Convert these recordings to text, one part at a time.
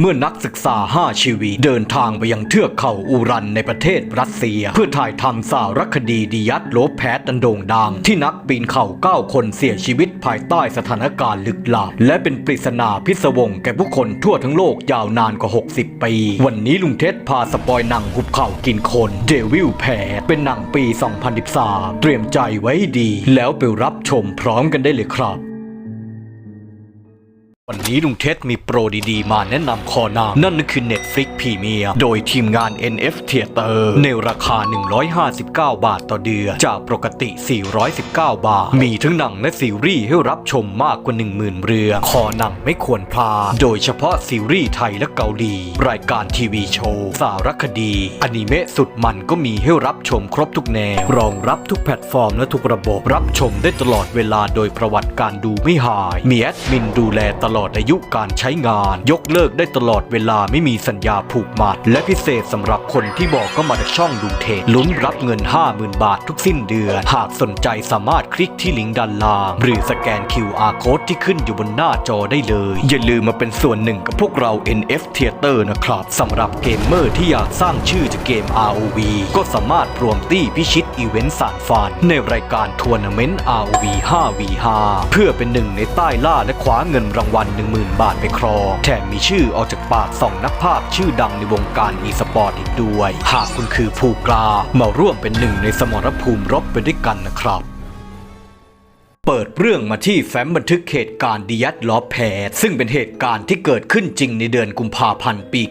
เมื่อนักศึกษา 5 ชีวิตเดินทางไปยังเทือกเขาอูรันในประเทศรัสเซีย เพื่อถ่ายทำสารคดีดิยัตโลแพสอันโด่งดัง ที่นักปีนเขา 9 คนเสียชีวิตภายใต้สถานการณ์ลึกลับ และเป็นปริศนาพิศวงแก่ผู้คนทั่วทั้งโลกยาวนานกว่า 60 ปี วันนี้ลุงเท็ดพาสปอยหนังหุบเขากินคนเดวิลแพสเป็นหนังปี 2013 เตรียมใจไว้ดี แล้วไปรับชมพร้อมกันได้เลยครับ วันนี้ลุงเท็ดมีโปรดีๆ มาแนะนำคอนามนั่นก็คือ Netflix Premium โดยทีมงาน NF Theater ในราคา 159 บาทต่อเดือน จากปกติ 419 บาท มีทั้งหนังและซีรีส์ให้รับชมมากกว่า 10,000 เรื่องคอหนังไม่ควรพลาดโดยเฉพาะซีรีส์ไทยและเกาหลี รายการทีวีโชว์ สารคดี อนิเมะสุดมันก็มีให้รับชมครบทุกแนว รองรับทุกแพลตฟอร์มและทุกระบบรับชมได้ตลอดเวลาโดยประวัติการดูไม่หายมีแอดมินดูแลตลอดลอดอายุการใช้งาน ยกเลิกได้ตลอดเวลาไม่มีสัญญาผูกมัด และพิเศษสำหรับคนที่บอกก็มาจากช่องดูเทศลุ้นรับเงิน 50,000 บาททุกสิ้นเดือน หากสนใจสามารถคลิกที่ลิงก์ด้านล่าง หรือสแกน QR Code ที่ขึ้นอยู่บนหน้าจอได้เลย อย่าลืมมาเป็นส่วนหนึ่งกับพวกเรา NF Theater นะครับสำหรับเกมเมอร์ที่อยากสร้างชื่อจากเกม ROV ก็สามารถรวมตี้พิชิตอีเวนต์สารฝันในรายการทัวร์นาเมนต์ ROV 5v5 เพื่อเป็นหนึ่งในใต้ล่าและคว้าเงินรางวัล10,000 บาทไปครองแถมมีชื่อออกจากปากสองนักภาคชื่อดังในวงการอีสปอร์ตอีกด้วย หากคุณคือผู้กล้ามาร่วมเป็นหนึ่งในสมรภูมิรบไปด้วยกันนะครับ เปิดเรื่องมาที่แฟ้มบันทึกเหตุการณ์ดิยัตลอแพดซึ่งเป็นเหตุการณ์ที่เกิดขึ้นจริงในเดือนกุมภาพันธ์ปี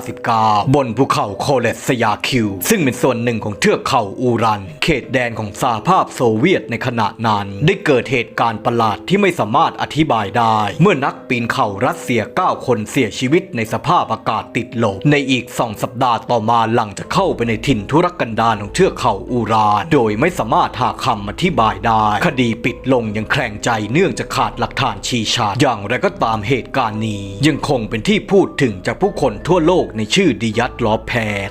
959 บนภูเขาโคเลสยาคิว ซึ่งเป็นส่วนหนึ่งของเทือกเขาอูรัน เขตแดนของสหภาพโซเวียตในขณะนั้น ได้เกิดเหตุการณ์ประหลาดที่ไม่สามารถอธิบายได้ เมื่อนักปีนเขารัสเซีย 9 คนเสียชีวิตในสภาพอากาศติดลบในอีก 2 สัปดาห์ต่อมาหลังจากเข้าไปในถิ่นทุรกันดารของเทือกเขาอูราน โดยไม่สามารถหาคำอธิบายได้คดี ปิดลงยังแคลงใจเนื่องจากขาดหลักฐานชี้ชัดอย่างไรก็ตามเหตุการณ์นี้ ยังคงเป็นที่พูดถึงจากผู้คนทั่วโลกในชื่อดิยัตลอแพส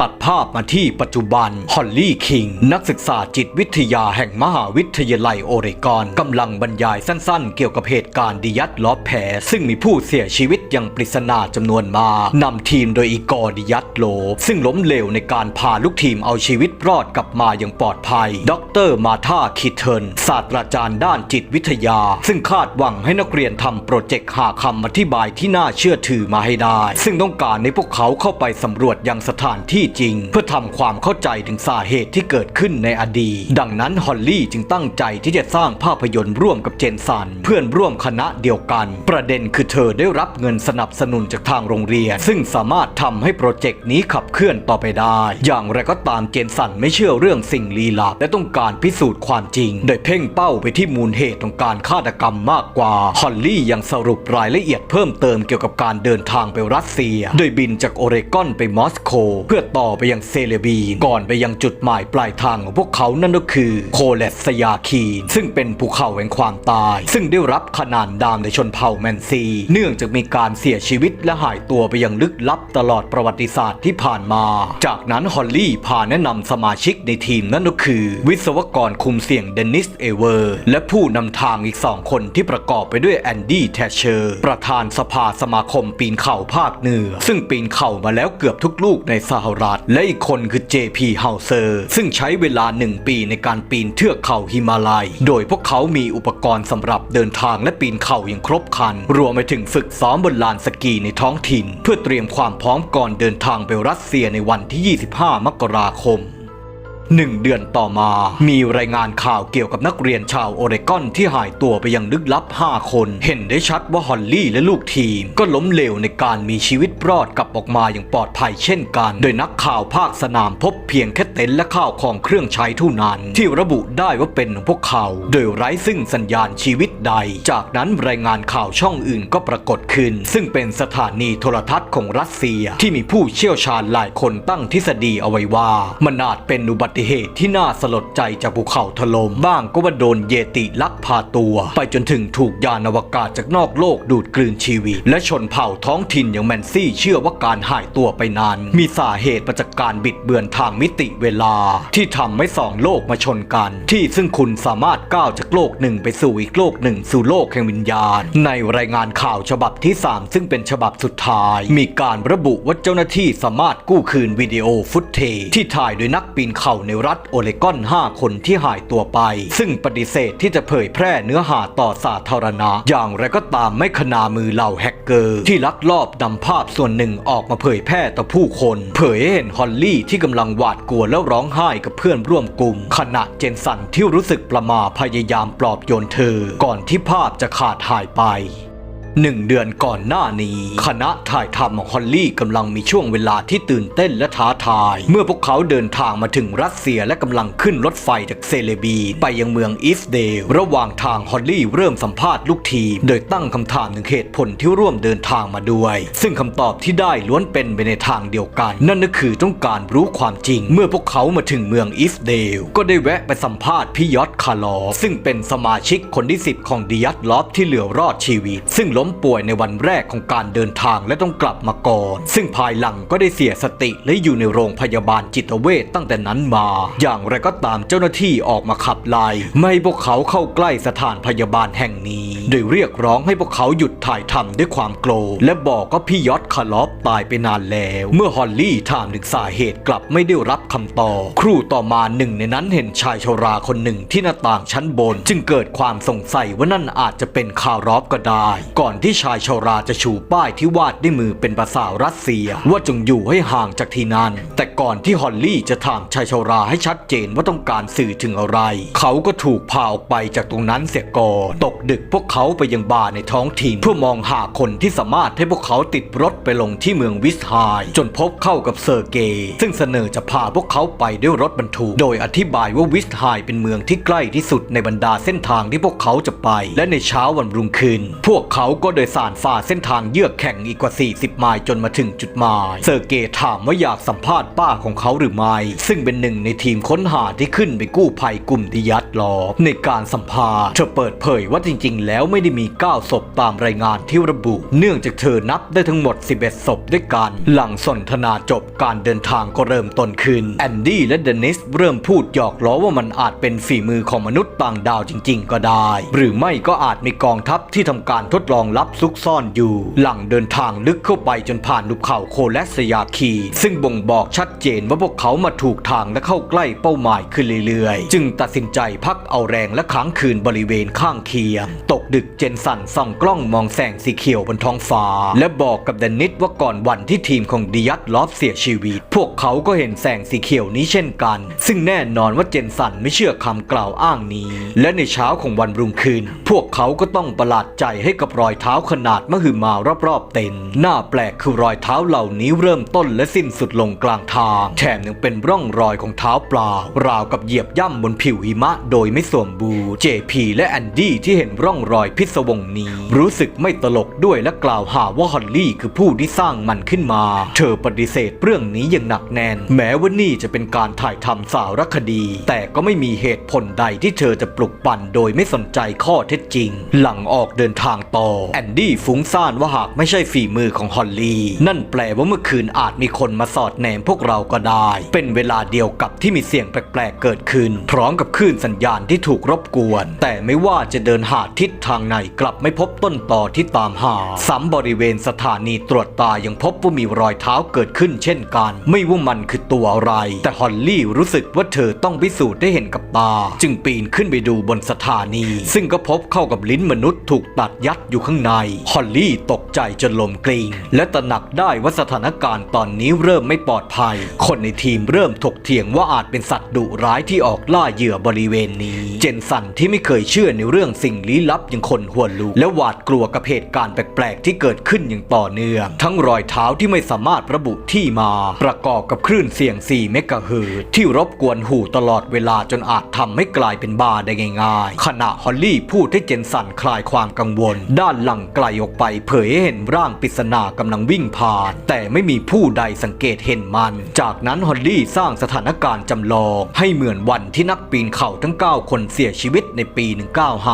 ตัดภาพมาที่ปัจจุบัน ฮอลลี่คิง นักศึกษาจิตวิทยาแห่งมหาวิทยาลัยโอเรกอนกำลังบรรยายสั้นๆ เกี่ยวกับเหตุการณ์ดิยัตลอแพสซึ่งมีผู้เสียชีวิตอย่างปริศนาจำนวนมากนำทีมโดยอีกอร์ดิยัตโล ซึ่งล้มเหลวในการพาลูกทีมเอาชีวิตรอดกลับมาอย่างปลอดภัย ดรมาธาคิเทิร์นศาสตราจารย์ด้านจิตวิทยา ซึ่งคาดหวังให้นักเรียนทำโปรเจกต์หาคำอธิบายที่น่าเชื่อถือมาให้ได้ ซึ่งต้องการให้พวกเขาเข้าไปสำรวจยังสถานที่จริง เพื่อทำความเข้าใจถึงสาเหตุที่เกิดขึ้นในอดีต ดังนั้นฮอลลี่จึงตั้งใจที่จะสร้างภาพยนตร์ร่วมกับเจนสัน เพื่อนร่วมคณะเดียวกัน ประเด็นคือเธอได้รับเงินสนับสนุนจากทางโรงเรียน ซึ่งสามารถทำให้โปรเจกต์นี้ขับเคลื่อนต่อไปได้ อย่างไรก็ตามเจนสันไม่เชื่อเรื่องสิ่งลี้ลับและต้องการพิสูจน์ความจริง โดยเพ่งเป้าไปที่มูลเหตุของการฆาตกรรมมากกว่า ฮอลลี่ยังสรุปรายละเอียดเพิ่มเติมเกี่ยวกับการเดินทางไปรัสเซีย โดยบินจากโอเรกอนไปมอสโกเพื่อต่อไปยังเซเลบีน ก่อนไปยังจุดหมายปลายทางของพวกเขานั่นก็คือโคเลสยาคีน ซึ่งเป็นภูเขาแห่งความตาย ซึ่งได้รับขนานดามในชนเผ่าแมนซี เนื่องจากมีการเสียชีวิตและหายตัวไปยังลึกลับตลอดประวัติศาสตร์ที่ผ่านมา จากนั้นฮอลลี่พาแนะนำสมาชิกในทีมนั่นก็คือ วิศวกรคุมเสี่ยงเดนิสเอเวอร์ และผู้นำทางอีกสองคนที่ประกอบไปด้วยแอนดี้แทชเชอร์ประธานสภาสมาคมปีนเข่าภาคเหนือ ซึ่งปีนเขามาแล้วเกือบทุกลูกในสหรัฐและอีกคนคือ JP เฮาเซอร์ซึ่งใช้เวลาหนึ่งปีในการปีนเทือกเขาฮิมาลัย โดยพวกเขามีอุปกรณ์สำหรับเดินทางและปีนเขาอย่างครบครัน รวมไปถึงฝึกซ้อมบนลานสกีในท้องถิ่น เพื่อเตรียมความพร้อมก่อนเดินทางไปรัสเซียในวันที่ 25 มกราคม หนึ่งเดือนต่อมา มีรายงานข่าวเกี่ยวกับนักเรียนชาวโอเรกอนที่หายตัวไปยังลึกลับ 5 คน เห็นได้ชัดว่าฮอลลี่และลูกทีม ก็ล้มเหลวในการมีชีวิตรอดกลับออกมาอย่างปลอดภัยเช่นกัน โดยนักข่าวภาคสนามพบเพียงแค่เต็นท์และข้าวของเครื่องใช้เท่านั้น ที่ระบุได้ว่าเป็นของพวกเขา โดยไร้ซึ่งสัญญาณชีวิตใด จากนั้นรายงานข่าวช่องอื่นก็ปรากฏขึ้น ซึ่งเป็นสถานีโทรทัศน์ของรัสเซีย ที่มีผู้เชี่ยวชาญหลายคนตั้งทฤษฎีเอาไว้ว่ามันอาจเป็นอุบัติติเหตุที่น่าสลดใจจากภูเขาถล่มบ้างก็ว่าโดนเยติลักพาตัว ไปจนถึงถูกยานอวกาศจากนอกโลกดูดกลืนชีวิต และชนเผ่าท้องถิ่นอย่างแมนซี่เชื่อว่าการหายตัวไปนั้นมีสาเหตุมาจากการบิดเบือนทางมิติเวลา ที่ทำให้สองโลกมาชนกัน ที่ซึ่งคุณสามารถก้าวจากโลกหนึ่งไปสู่อีกโลกหนึ่งสู่โลกแห่งวิญญาณ ในรายงานข่าวฉบับที่ 3 ซึ่งเป็นฉบับสุดท้าย มีการระบุว่าเจ้าหน้าที่สามารถกู้คืนวิดีโอฟุตเทจที่ถ่ายโดยนักปีนเขาในรัฐโอเลกอน 5 คนที่หายตัวไป ซึ่งปฏิเสธที่จะเผยแพร่เนื้อหาต่อสาธารณะ อย่างไรก็ตามไม่ขนามือเหล่าแฮกเกอร์ ที่ลักลอบนำภาพส่วนหนึ่งออกมาเผยแพร่ต่อผู้คน เผยให้เห็นฮอลลี่ที่กำลังหวาดกลัวแล้วร้องไห้กับเพื่อนร่วมกลุ่ม ขณะเจนสันที่รู้สึกประมาพยายามปลอบโยนเธอ ก่อนที่ภาพจะขาดหายไป หนึ่งเดือนก่อนหน้านี้ คณะถ่ายทำของฮอลลี่กำลังมีช่วงเวลาที่ตื่นเต้นและท้าทาย เมื่อพวกเขาเดินทางมาถึงรัสเซียและกำลังขึ้นรถไฟจากเซเลบี ไปยังเมืองอีสเดล ระหว่างทางฮอลลี่เริ่มสัมภาษณ์ลูกทีม โดยตั้งคำถามถึงเหตุผลที่ร่วมเดินทางมาด้วย ซึ่งคำตอบที่ได้ล้วนเป็นไปในทางเดียวกัน นั่นก็คือต้องการรู้ความจริง เมื่อพวกเขามาถึงเมืองอีสเดล ก็ได้แวะไปสัมภาษณ์พี่ยอดคาร์ลซึ่งเป็นสมาชิกคนที่ 10 ของดิยัตลอฟที่เหลือรอดชีวิต ซึ่งล้มป่วยในวันแรกของการเดินทางและต้องกลับมาก่อน ซึ่งภายหลังก็ได้เสียสติและอยู่ในโรงพยาบาลจิตเวชตั้งแต่นั้นมา อย่างไรก็ตามเจ้าหน้าที่ออกมาขับไล่ไม่พวกเขาเข้าใกล้สถานพยาบาลแห่งนี้ โดยเรียกร้องให้พวกเขาหยุดถ่ายทำด้วยความโกรธและบอกว่าพี่ยอดคาร์ลอฟตายไปนานแล้ว เมื่อฮอลลี่ถามถึงสาเหตุกลับไม่ได้รับคำตอบครู่ต่อมาหนึ่งในนั้นเห็นชายชราคนหนึ่งที่หน้าต่างชั้นบน จึงเกิดความสงสัยว่านั่นอาจจะเป็นคาร์ลอฟก็ได้ ก่อนที่ชายชาราจะชูป้ายที่วาดด้วยมือเป็นภาษารัสเซีย ว่าจงอยู่ให้ห่างจากที่นั้น แต่ก่อนที่ฮอลลี่จะถามชายชาราให้ชัดเจนว่าต้องการสื่อถึงอะไร เขาก็ถูกพาออกไปจากตรงนั้นเสียก่อนตกดึกพวกเขาไปยังบาร์ในท้องถิ่นเพื่อมองหาคนที่สามารถให้พวกเขาติดรถไปลงที่เมืองวิสไฮจนพบเข้ากับเซอร์เกย์ซึ่งเสนอจะพาพวกเขาไปด้วยรถบรรทุกโดยอธิบายว่าวิสไฮเป็นเมืองที่ใกล้ที่สุดในบรรดาเส้นทางที่พวกเขาจะไป และในเช้าวันรุ่งขึ้น พวกเขาก็โดยสารฝ่าเส้นทางเยือกแข่งอีกกว่า 40 ไมล์จนมาถึงจุดหมาย เซอร์เกย์ถามว่าอยากสัมภาษณ์ป้าของเขาหรือไม่ ซึ่งเป็นหนึ่งในทีมค้นหาที่ขึ้นไปกู้ภัยกลุ่มที่ยัดล้อในการสัมภาษณ์เธอเปิดเผยว่าจริง ๆ แล้วไม่ได้มี 9 ศพตามรายงานที่ระบุ เนื่องจากเธอนับได้ทั้งหมด 11 ศพด้วยกัน หลังสนทนาจบการเดินทางก็เริ่มต้นขึ้นแอนดี้และเดนิสเริ่มพูดหยอกล้อว่ามันอาจเป็นฝีมือของมนุษย์ต่างดาวจริง ๆ ก็ได้ หรือไม่ก็อาจมีกองทัพที่ทำการทดลองลับซุกซ่อนอยู่ หลังเดินทางลึกเข้าไปจนผ่านหุบเขาโคและสยาคี ซึ่งบ่งบอกชัดเจนว่าพวกเขามาถูกทางและเข้าใกล้เป้าหมายขึ้นเรื่อยๆ จึงตัดสินใจพักเอาแรงและค้างคืนบริเวณข้างเคียงตกดึกเจนสันส่องกล้องมองแสงสีเขียวบนท้องฟ้า และบอกกับเดนนิสว่าก่อนวันที่ทีมของดิยัตลอฟเสียชีวิต พวกเขาก็เห็นแสงสีเขียวนี้เช่นกัน ซึ่งแน่นอนว่าเจนสันไม่เชื่อคำกล่าวอ้างนี้ และในเช้าของวันรุ่งขึ้น พวกเขาก็ต้องประหลาดใจให้กับรอยเท้าขนาดมหึมารอบๆเต็นหน้าแปลกคือรอยเท้าเหล่านี้เริ่มต้นและสิ้นสุดลงกลางทาง แถมยังเป็นร่องรอยของเท้าเปล่า ราวกับเหยียบย่ำบนผิวหิมะโดยไม่สวมบูทเจพีและแอนดี้ที่เห็นร่องรรอยพิศวงนี้ รู้สึกไม่ตลกด้วยและกล่าวหาว่าฮอลลี่คือผู้ที่สร้างมันขึ้นมา เธอปฏิเสธเรื่องนี้อย่างหนักแน่น แม้ว่านี่จะเป็นการถ่ายทำสารคดี แต่ก็ไม่มีเหตุผลใดที่เธอจะปลุกปั่นโดยไม่สนใจข้อเท็จจริง หลังออกเดินทางต่อ แอนดี้ฟุ้งซ่านว่าหากไม่ใช่ฝีมือของฮอลลี่นั่นแปลว่าเมื่อคืนอาจมีคนมาสอดแนมพวกเราก็ได้ เป็นเวลาเดียวกับที่มีเสียงแปลกๆเกิดขึ้น พร้อมกับคลื่นสัญญาณที่ถูกรบกวน แต่ไม่ว่าจะเดินหาทิศทางไหนกลับไม่พบต้นต่อที่ตามหาซ้ำบริเวณสถานีตรวจตายังพบว่ามีรอยเท้าเกิดขึ้นเช่นกัน ไม่ว่ามันคือตัวอะไร แต่ฮอลลี่รู้สึกว่าเธอต้องพิสูจน์ได้เห็นกับตา จึงปีนขึ้นไปดูบนสถานี ซึ่งก็พบเข้ากับลิ้นมนุษย์ถูกตัดยัดอยู่ข้างใน ฮอลลี่ตกใจจนลมกลิงและตระหนักได้ว่าสถานการณ์ตอนนี้เริ่มไม่ปลอดภัย คนในทีมเริ่มถกเถียงว่าอาจเป็นสัตว์ดุร้ายที่ออกล่าเหยื่อบริเวณนี้ เจนสันที่ไม่เคยเชื่อในเรื่องสิ่งลี้ลับยังคนหัวลุกและหวาดกลัวกับเหตุการณ์แปลกๆ ที่เกิดขึ้นอย่างต่อเนื่อง ทั้งรอยเท้าที่ไม่สามารถระบุที่มา ประกอบกับคลื่นเสียง 4 เมกะเฮิรตซ์ที่รบกวนหูตลอดเวลาจนอาจทำให้กลายเป็นบ้าได้ง่ายๆ ขณะฮอลลี่พูดให้เจนสันคลายความกังวล ด้านหลังไกลออกไปเผยให้เห็นร่างปริศนากำลังวิ่งผ่าน แต่ไม่มีผู้ใดสังเกตเห็นมัน จากนั้นฮอลลี่สร้างสถานการณ์จำลอง ให้เหมือนวันที่นักปีนเขาทั้ง 9 คนเสียชีวิตในปี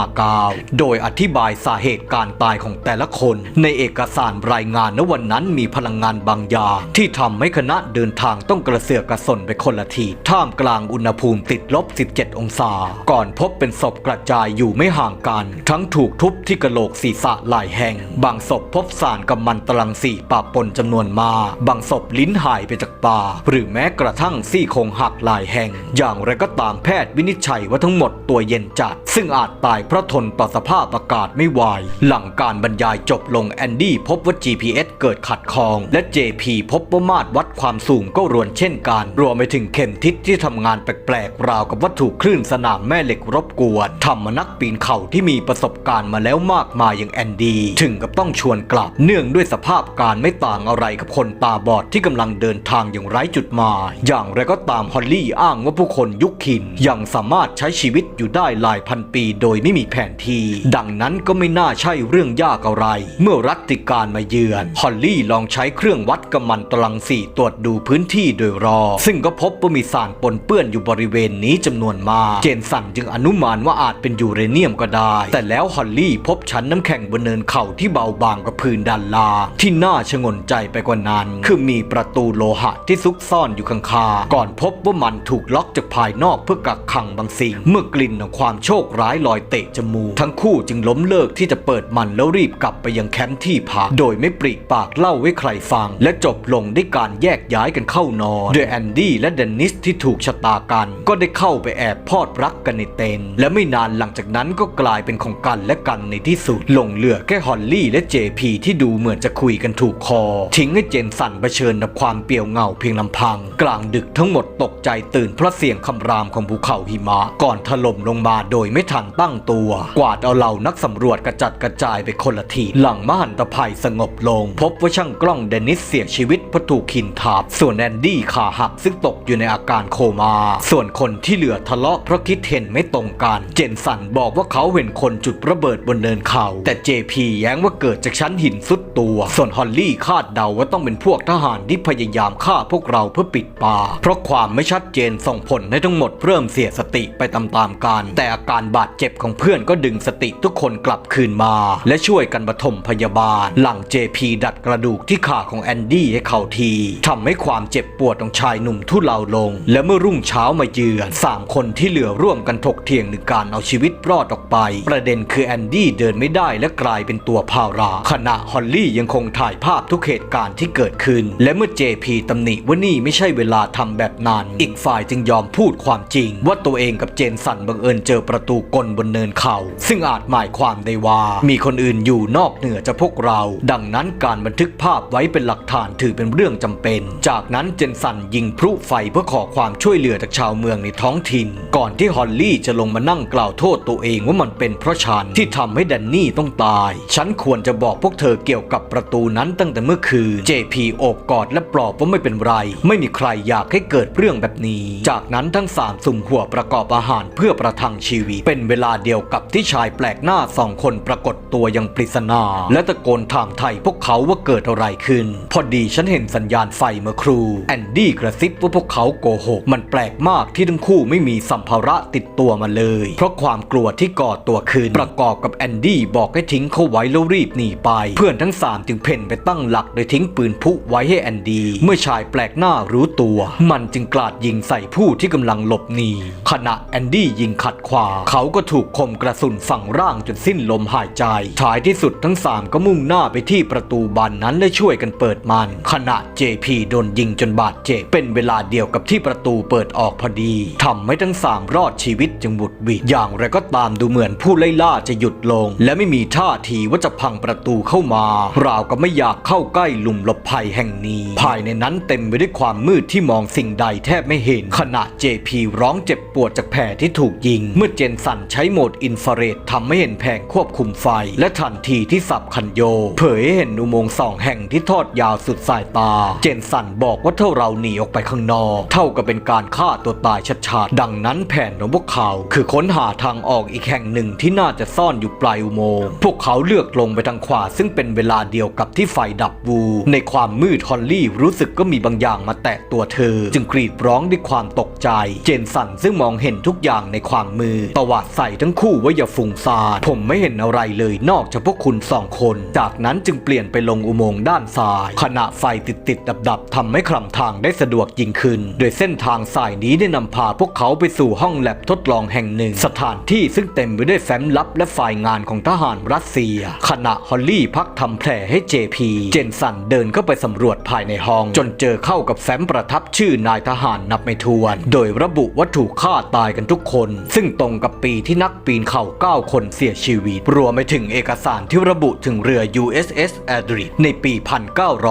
1959 โดยอธิบายสาเหตุการตายของแต่ละคน ในเอกสารรายงานณวันนั้นมีพลังงานบางอย่างที่ทำให้คณะเดินทางต้องกระเสือกกระสนไปคนละทีท่ามกลางอุณหภูมิติดลบ 17 องศา ก่อนพบเป็นศพกระจายอยู่ไม่ห่างกัน ทั้งถูกทุบที่กระโหลกศีรษะหลายแห่ง บางศพพบสารกำมันตรังสีปะปนจำนวนมากบางศพลิ้นหายไปจากปากหรือแม้กระทั่งซี่โครงหักหลายแห่ง อย่างไรก็ตามแพทย์วินิจฉัยว่าทั้งหมดตัวเย็นจัด ซึ่งอาจตายเพราะทนต่อสภาพอากาศไม่ไหวหลังการบรรยายจบลงแอนดี้พบว่า GPS เกิดขัดข้อง และ JP พบว่ามาตรวัดความสูงก็รวนเช่นกัน รวมไปถึงเข็มทิศที่ทำงานแปลกๆ ราวกับวัตถุคลื่นสนามแม่เหล็กรบกวนทำมานักปีนเขาที่มีประสบการณ์มาแล้วมากมายอย่างแอนดี้ถึงกับต้องชวนกลับ เนื่องด้วยสภาพการไม่ต่างอะไรกับคนตาบอดที่กำลังเดินทางอย่างไร้จุดหมาย อย่างไรก็ตามฮอลลี่อ้างว่าผู้คนยุคขินยังสามารถใช้ชีวิตอยู่ได้หลายพันปี โดยไม่มีแผนที่ดังนั้นก็ไม่น่าใช่เรื่องยากอะไร เมื่อรัตติการมาเยือน ฮอลลี่ลองใช้เครื่องวัดกำมันตรังสีตรวจดูพื้นที่โดยรอบซึ่งก็พบว่ามีสารปนเปื้อนอยู่บริเวณนี้จำนวนมาก เจนสันจึงอนุมานว่าอาจเป็นยูเรเนียมก็ได้ แต่แล้วฮอลลี่พบชั้นน้ำแข็งบนเนินเขาที่เบาบางกว่าพื้นด้านล่าง ที่น่าชงนใจไปกว่านั้น คือมีประตูโลหะที่ซุกซ่อนอยู่ข้างๆก่อนพบว่ามันถูกล็อกจากภายนอกเพื่อกักขังบางสิ่ง เมื่อกลิ่นของความโชคร้ายลอยเตะจมูกทั้งคู่จึงล้มเลิกที่จะเปิดมันแล้วรีบกลับไปยังแคมป์ที่พักโดยไม่ปริปากเล่าให้ใครฟัง และจบลงด้วยการแยกย้ายกันเข้านอนโดยแอนดี้และเดนนิสที่ถูกชะตากัน ก็ได้เข้าไปแอบพอดรักกันในเต็นท์และไม่นานหลังจากนั้นก็กลายเป็นของกันและกันในที่สุดลงเหลือแค่ฮอลลี่และเจพีที่ดูเหมือนจะคุยกันถูกคอ ทิ้งให้เจนสันเผชิญกับความเปลี่ยวเหงาเพียงลำพัง กลางดึกทั้งหมดตกใจตื่นเพราะเสียงคำรามของภูเขาหิมะ ก่อนถล่มลงมาโดยไม่ทันตั้งตัว กวาดเอาเหล่านักสำรวจกระจัดกระจายไปคนละทีหลังมหันตภัยสงบลง พบว่าช่างกล้องเดนิสเสียชีวิตเพราะถูกขินทับส่วนแอนดี้ขาหักซึ่งตกอยู่ในอาการโคมา ส่วนคนที่เหลือทะเลาะเพราะคิดเห็นไม่ตรงกัน เจนสันบอกว่าเขาเห็นคนจุดระเบิดบนเนินเขา แต่ JP แย้งว่าเกิดจากชั้นหินสุดตัว ส่วนฮอลลี่คาดเดาว่าต้องเป็นพวกทหารที่พยายามฆ่าพวกเราเพื่อปิดปากเพราะความไม่ชัดเจนส่งผลให้ทั้งหมดเริ่มเสียสติไปตามๆกัน แต่อาการบาดเจ็บของเพื่อนก็ดึงสติทุกคนกลับคืนมา และช่วยกันปฐมพยาบาล หลัง JP ดัดกระดูกที่ขาของแอนดี้ให้เขาทีทำให้ความเจ็บปวดของชายหนุ่มทุเลาลง และเมื่อรุ่งเช้ามาเยือนสามคนที่เหลือร่วมกันถกเถียงในการเอาชีวิตรอดออกไป ประเด็นคือแอนดี้เดินไม่ได้และกลายเป็นตัวพาราขณะฮอลลี่ยังคงถ่ายภาพทุกเหตุการณ์ที่เกิดขึ้น และเมื่อ JP ตำหนิว่านี่ไม่ใช่เวลาทำแบบนั้น อีกฝ่ายจึงยอมพูดความจริง ว่าตัวเองกับเจนสันบังเอิญเจอประตูกลบนเนินเขา ซึ่งอาจหมายความได้ว่า มีคนอื่นอยู่นอกเหนือจากพวกเรา ดังนั้นการบันทึกภาพไว้เป็นหลักฐานถือเป็นเรื่องจำเป็น จากนั้นเจนสันยิงพลุไฟเพื่อขอความช่วยเหลือจากชาวเมืองในท้องถิ่น ก่อนที่ฮอลลี่จะลงมานั่งกล่าวโทษตัวเองว่ามันเป็นเพราะฉันที่ทำให้แดนนี่ต้องตาย ฉันควรจะบอกพวกเธอเกี่ยวกับประตูนั้นตั้งแต่เมื่อคืน JP โอบกอดและปลอบว่าไม่เป็นไร ไม่มีใครอยากให้เกิดเรื่องแบบนี้ จากนั้นทั้งสามสุ่มหัวประกอบอาหารเพื่อประทังชีวิต เป็นเวลาเดียวกับที่ชายแปลลกหน้าสองคนปรากฏตัวอย่างปริศนา และตะโกนถามไทยพวกเขาว่าเกิดอะไรขึ้น พอดีฉันเห็นสัญญาณไฟเมื่อครูแอนดี้กระซิบว่าพวกเขาโกหก มันแปลกมากที่ทั้งคู่ไม่มีสัมภาระติดตัวมาเลย เพราะความกลัวที่ก่อตัวขึ้น ประกอบกับแอนดี้บอกให้ทิ้งเขาไว้แล้วรีบหนีไป เพื่อนทั้งสามจึงเพ่นไปตั้งหลักโดยทิ้งปืนพุไว้ให้แอนดี้เมื่อชายแปลกหน้ารู้ตัว มันจึงกลาดยิงใส่ผู้ที่กำลังหลบหนีขณะแอนดี้ยิงขัดขวาเขาก็ถูกคมกระสุนฝังร่างจนสิ้นลมหายใจท้ายที่สุดทั้งสามก็มุ่งหน้าไปที่ประตูบานนั้นและช่วยกันเปิดมัน ขณะ JP โดนยิงจนบาดเจ็บเป็นเวลาเดียวกับที่ประตูเปิดออกพอดีทำให้ทั้งสามรอดชีวิตจึงบุดวิดอย่างไรก็ตามดูเหมือนผู้ไล่ล่าจะหยุดลง และไม่มีท่าทีว่าจะพังประตูเข้ามา ราวกับไม่อยากเข้าใกล้หลุมหลบภัยแห่งนี้ ภายในนั้นเต็มไปด้วยความมืดที่มองสิ่งใดแทบไม่เห็น ขณะ JP ร้องเจ็บปวดจากแผลที่ถูกยิง เมื่อเจนสันใช้โหมดอินฟราเรดทำให้เห็นแผงควบคุมไฟ และทันทีที่สับคันโย เผยให้เห็นอุโมงค์สองแห่งที่ทอดยาวสุดสายตา เจนสันบอกว่าถ้าเราหนีออกไปข้างนอก เท่ากับเป็นการฆ่าตัวตายชัดๆดังนั้นแผนของพวกเขา คือค้นหาทางออกอีกแห่งหนึ่งที่น่าจะซ่อนอยู่ปลายอุโมงค์พวกเขาเลือกลงไปทางขวา ซึ่งเป็นเวลาเดียวกับที่ไฟดับวู ในความมืดฮอลลี่รู้สึกก็มีบางอย่างมาแตะตัวเธอ จึงกรีดร้องด้วยความตกใจ เจนสันซึ่งมองเห็นทุกอย่างในความมือตวาดใส่ทั้งคู่ว่าอย่าฟุ้งซ่านผมไม่เห็นอะไรเลยนอกจากพวกคุณสองคน จากนั้นจึงเปลี่ยนไปลงอุโมงค์ด้านซ้าย ขณะไฟติดติดดับดับทำให้คลำทางได้สะดวกยิ่งขึ้น โดยเส้นทางสายนี้ได้นำพาพวกเขาไปสู่ห้องแลบทดลองแห่งหนึ่ง สถานที่ซึ่งเต็มไปด้วยแฟ้มลับและไฟล์งานของทหารรัสเซีย ขณะฮอลลี่พักทำแผลให้ JP เจนสันเดินเข้าไปสำรวจภายในห้อง จนเจอเข้ากับแฟ้มประทับชื่อนายทหารนับไม่ถ้วน โดยระบุว่าถูกฆ่าตายกันทุกคน ซึ่งตรงกับปีที่นักปีนเข่า9คนเสียชีวิต รวมไปถึงเอกสารที่ระบุถึงเรือ USS a d r i ในปี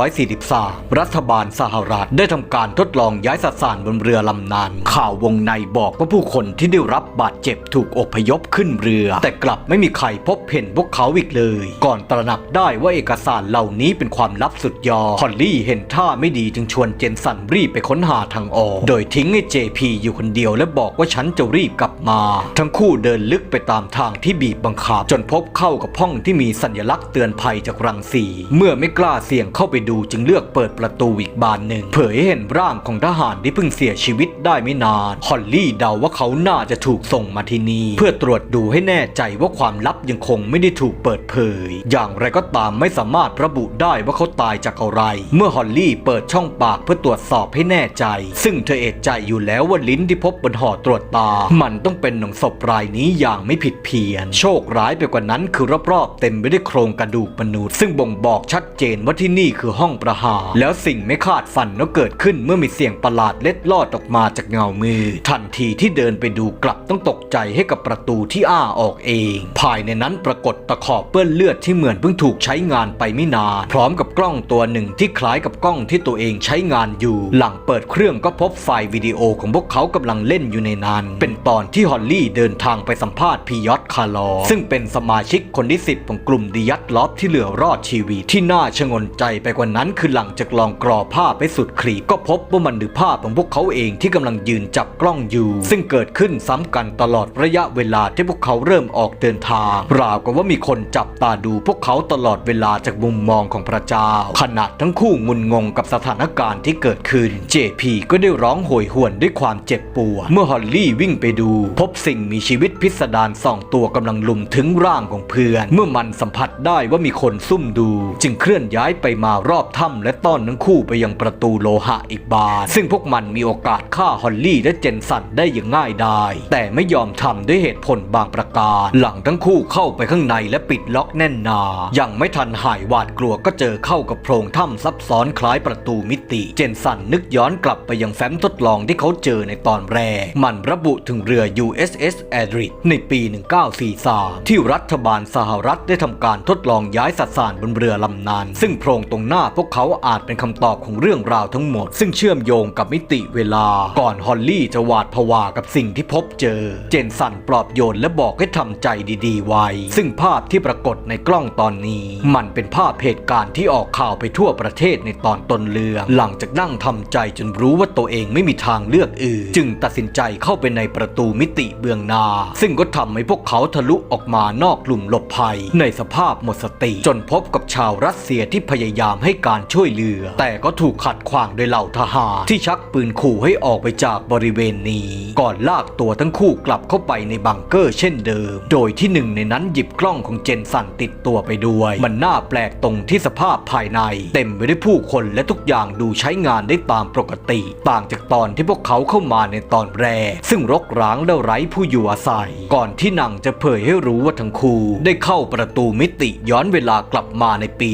1943 รัฐบาลสหรัฐได้ทำการทดลองย้ายสสารบนเรือลำนั้น ข่าววงในบอกว่าผู้คนที่ได้รับบาดเจ็บถูกอพยพขึ้นเรือ แต่กลับไม่มีใครพบเห็นพวกเขาอีกเลย ก่อนตระหนักได้ว่าเอกสารเหล่านี้เป็นความลับสุดยอดฮอลลี่เห็นท่าไม่ดีจึงชวนเจนสันรีบไปค้นหาทางออก โดยทิ้งให้ JP อยู่คนเดียวและบอกว่าฉันจะรีบกลับมา ทั้งคู่เดินลึกไปตามทางที่บีบบังคับ จนพบเข้ากับห้องที่มีสัญลักษณ์เตือนภัยจากรังสี เมื่อไม่กล้าเสี่ยงเข้าไปดูจึงเลือกเปิดประตูอีกบานหนึ่ง เผยให้เห็นร่างของทหารที่เพิ่งเสียชีวิตได้ไม่นานฮอลลี่เดาว่าเขาน่าจะถูกส่งมาที่นี่เพื่อตรวจดูให้แน่ใจว่าความลับยังคงไม่ได้ถูกเปิดเผย อย่างไรก็ตามไม่สามารถระบุได้ว่าเขาตายจากอะไร เมื่อฮอลลี่เปิดช่องปากเพื่อตรวจสอบให้แน่ใจ ซึ่งเธอเอะใจอยู่แล้วว่าลิ้นที่พบบนห่อตรวจตา มันต้องเป็นหนังศพรายนี้อย่างไม่ผิดเพี้ยนโชคร้ายไปกว่านั้นคือรอบๆเต็มไปด้วยโครงกระดูกมนุษย์ ซึ่งบ่งบอกชัดเจนว่าที่นี่คือห้องประหารแล้วสิ่งไม่คาดฝันก็เกิดขึ้นเมื่อมีเสียงประหลาดเล็ดลอดออกมาจากเงามือ ทันทีที่เดินไปดูกลับต้องตกใจให้กับประตูที่อ้าออกเอง ภายในนั้นปรากฏตะขอบเปื้อนเลือดที่เหมือนเพิ่งถูกใช้งานไปไม่นาน พร้อมกับกล้องตัวหนึ่งที่คล้ายกับกล้องที่ตัวเองใช้งานอยู่ หลังเปิดเครื่องก็พบไฟล์วิดีโอของพวกเขากำลังเล่นอยู่ในนั้น เป็นตอนที่ฮอลลี่เดินทางไปสัมภาษณ์พียอตคาร์ลอ ซึ่งเป็นสมาชิกคนที่สิบของกลุ่มดิยัตลอฟที่เหลือรอดชีวิตที่น่าชงนใจไปกว่านั้นคือหลังจากลองกรอภาพไปสุดคลีก็พบว่ามันคือภาพของพวกเขาเองที่กำลังยืนจับกล้องอยู่ ซึ่งเกิดขึ้นซ้ำกันตลอดระยะเวลาที่พวกเขาเริ่มออกเดินทางราวกับว่ามีคนจับตาดูพวกเขาตลอดเวลาจากมุมมองของพระเจ้า ขณะทั้งคู่งุนงงกับสถานการณ์ที่เกิดขึ้น JP ก็ได้ร้องโหยหวนด้วยความเจ็บปวดเมื่อฮอลลี่วิ่งไปดู พบสิ่งมีชีวิตพิสดารสองตัวกำลังลังลุมถึงร่างของเพื่อน เมื่อมันสัมผัสได้ว่ามีคนซุ่มดู จึงเคลื่อนย้ายไปมารอบถ้ำและต้อนทั้งคู่ไปยังประตูโลหะอีกบาน ซึ่งพวกมันมีโอกาสฆ่าฮอลลี่และเจนสันได้อย่างง่ายดายแต่ไม่ยอมทำด้วยเหตุผลบางประการ หลังทั้งคู่เข้าไปข้างในและปิดล็อกแน่นหนา ยังไม่ทันหายหวาดกลัวก็เจอเข้ากับโพรงถ้ำซับซ้อนคล้ายประตูมิติ เจนสันนึกย้อนกลับไปยังแฟ้มทดลองที่เขาเจอในตอนแรก มันระบุถึงเรือ USS a d r i c ในปี 194 3ที่รัฐบาลสหรัฐได้ทำการทดลองย้ายสสารบนเรือลำนั้นซึ่งโพรงตรงหน้าพวกเขาอาจเป็นคำตอบของเรื่องราวทั้งหมด ซึ่งเชื่อมโยงกับมิติเวลา ก่อนฮอลลี่จะหวาดผวากับสิ่งที่พบเจอ เจนสันปลอบโยนและบอกให้ทำใจดีๆไว้ ซึ่งภาพที่ปรากฏในกล้องตอนนี้ มันเป็นภาพเหตุการณ์ที่ออกข่าวไปทั่วประเทศในตอนต้นเรื่อง หลังจากนั่งทำใจจนรู้ว่าตัวเองไม่มีทางเลือกอื่น จึงตัดสินใจเข้าไปในประตูมิติเบื้องหน้า ซึ่งก็ทำให้พวกเขาทะลุลุออกมานอกหลุมหลบภัย ในสภาพหมดสติ จนพบกับชาวรัสเซียที่พยายามให้การช่วยเหลือ แต่ก็ถูกขัดขวางโดยเหล่าทหารที่ชักปืนขู่ให้ออกไปจากบริเวณนี้ ก่อนลากตัวทั้งคู่กลับเข้าไปในบังเกอร์เช่นเดิม โดยที่หนึ่งในนั้นหยิบกล้องของเจนสันติดตัวไปด้วย มันน่าแปลกตรงที่สภาพภายใน เต็มไปด้วยผู้คนและทุกอย่างดูใช้งานได้ตามปกติ ต่างจากตอนที่พวกเขาเข้ามาในตอนแรก ซึ่งรกร้างและไร้ผู้อยู่อาศัย ก่อนที่นังจะเผยให้รู้ว่าทั้งคู่ได้เข้าประตูมิติย้อนเวลากลับมาในปี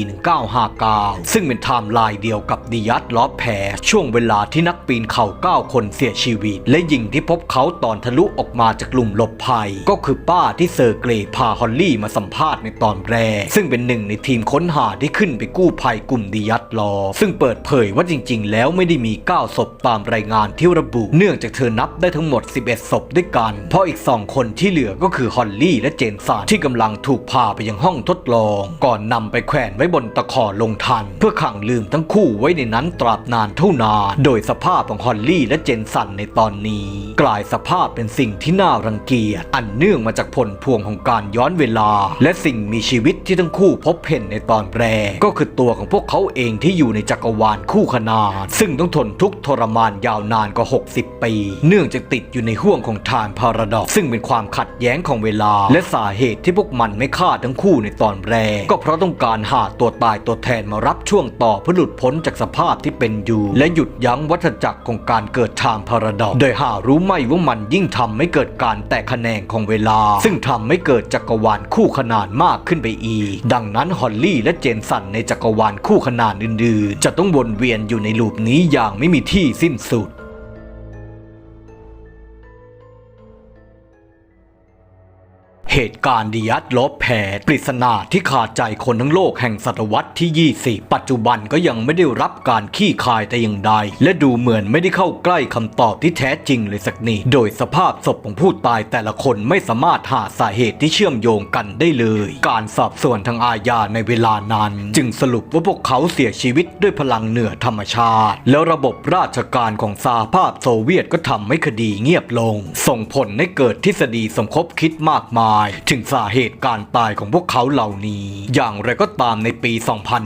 1959 ซึ่งเป็นไทม์ไลน์เดียวกับดิยัตลอแพรช่วงเวลาที่นักปีนเขา 9 คนเสียชีวิต และยิงที่พบเขาตอนทะลุออกมาจากกลุ่มหลบภัย ก็คือป้าที่เซอร์เกรย์พาฮอลลี่มาสัมภาษณ์ในตอนแรก ซึ่งเป็นหนึ่งในทีมค้นหาที่ขึ้นไปกู้ภัยกลุ่มดิยัตลอซึ่งเปิดเผยว่าจริง ๆ แล้วไม่ได้มี 9 ศพตามรายงานที่ระบุ เนื่องจากเธอนับได้ทั้งหมด 11 ศพด้วยกัน เพราะอีก 2 คนที่เหลือก็คือฮอลลี่และเจนสันที่กำลังถูกพาไปยังห้องทดลอง ก่อนนำไปแขวนไว้บนตะขอลงทัน เพื่อขังลืมทั้งคู่ไว้ในนั้นตราบนานเท่านาน โดยสภาพของฮอลลี่และเจนสันในตอนนี้ กลายสภาพเป็นสิ่งที่น่ารังเกียจอันเนื่องมาจากผลพวงของการย้อนเวลา และสิ่งมีชีวิตที่ทั้งคู่พบเห็นในตอนแรกก็คือตัวของพวกเขาเองที่อยู่ในจักรวาลคู่ขนาน ซึ่งต้องทนทุกทรมานยาวนานกว่า 60 ปี เนื่องจากติดอยู่ในห่วงของทานพาราดอกซึ่งเป็นความขัดแย้งของเวลาและสาเหตุที่พวกมันไม่ฆ่าทั้งคู่ในตอนแรก ก็เพราะต้องการหาตัวตายตัวแทนมารับช่วงต่อเพื่อหลุดพ้นจากสภาพที่เป็นอยู่ และหยุดยั้งวัฏจักรของการเกิดทานพาราดอกโดยหารู้ไหมว่ามันยิ่งทำให้เกิดการแตกแขนงของเวลา ซึ่งทำให้เกิดจักรวาลคู่ขนานมากขึ้นไปอีก ดังนั้นฮอลลี่และเจนสันในจักรวาลคู่ขนานอื่นๆ จะต้องวนเวียนอยู่ในลูปนี้อย่างไม่มีที่สิ้นสุด เหตุการณ์ดิยัตลบแผดปริศนาที่ขาดใจคนทั้งโลกแห่งศตวรรษที่ 20 ปัจจุบันก็ยังไม่ได้รับการขี้คายแต่อย่างใด และดูเหมือนไม่ได้เข้าใกล้คำตอบที่แท้จริงเลยสักนิดโดยสภาพศพของผู้ตายแต่ละคนไม่สามารถหาสาเหตุที่เชื่อมโยงกันได้เลย การสอบสวนทางอาญาในเวลานั้น จึงสรุปว่าพวกเขาเสียชีวิตด้วยพลังเหนือธรรมชาติ แล้วระบบราชการของสหภาพโซเวียตก็ทำให้คดีเงียบลง ส่งผลให้เกิดทฤษฎีสมคบคิดมากมายถึงสาเหตุการตายของพวกเขาเหล่านี้ อย่างไรก็ตามในปี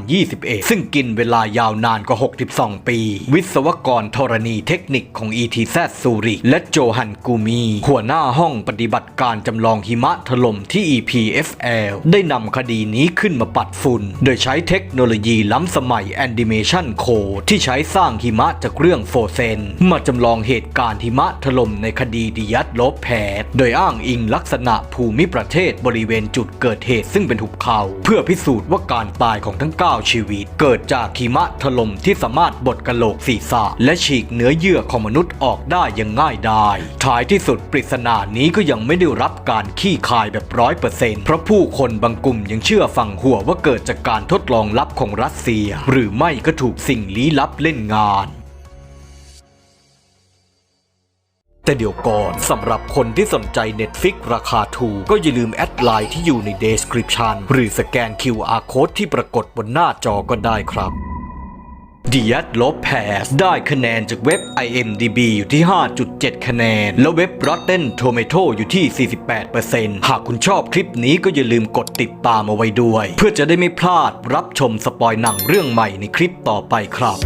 2021 ซึ่งกินเวลายาวนานกว่า 62 ปี วิศวกรธรณีเทคนิคของ ETZ ซูริและโจฮันกูมี หัวหน้าห้องปฏิบัติการจำลองหิมะถล่มที่ EPFL ได้นำคดีนี้ขึ้นมาปัดฝุ่น โดยใช้เทคโนโลยีล้ำสมัย Animation Code ที่ใช้สร้างหิมะจากเรื่องโฟเซน มาจำลองเหตุการณ์หิมะถล่มในคดีดิยัตลบแผดโดยอ้างอิงลักษณะภูมิประเทศบริเวณจุดเกิดเหตุซึ่งเป็นหุบเขา เพื่อพิสูจน์ว่าการตายของทั้ง 9 ชีวิต เกิดจากหิมะถล่มที่สามารถบดกะโหลกศีรษะ และฉีกเนื้อเยื่อของมนุษย์ออกได้อย่างง่ายดายท้ายที่สุดปริศนานี้ก็ยังไม่ได้รับการขี้คายแบบร้อยเปอร์เซ็นต์เพราะผู้คนบางกลุ่มยังเชื่อฝังหัวว่าเกิดจากการทดลองลับของรัสเซีย หรือไม่ก็ถูกสิ่งลี้ลับเล่นงาน แต่เดี๋ยวก่อนสำหรับคนที่สนใจ Netflix ราคาถูกก็อย่าลืมแอดไลน์ที่อยู่ใน Description หรือสแกน QR Code ที่ปรากฏบนหน้าจอก็ได้ครับดิยัตลบแพสได้คะแนนจากเว็บ IMDB อยู่ที่ 5.7 คะแนน แล้วเว็บ Rotten Tomato อยู่ที่ 48%หากคุณชอบคลิปนี้ก็อย่าลืมกดติดตามเอาไว้ด้วย เพื่อจะได้ไม่พลาดรับชมสปอยหนังเรื่องใหม่ในคลิปต่อไปครับ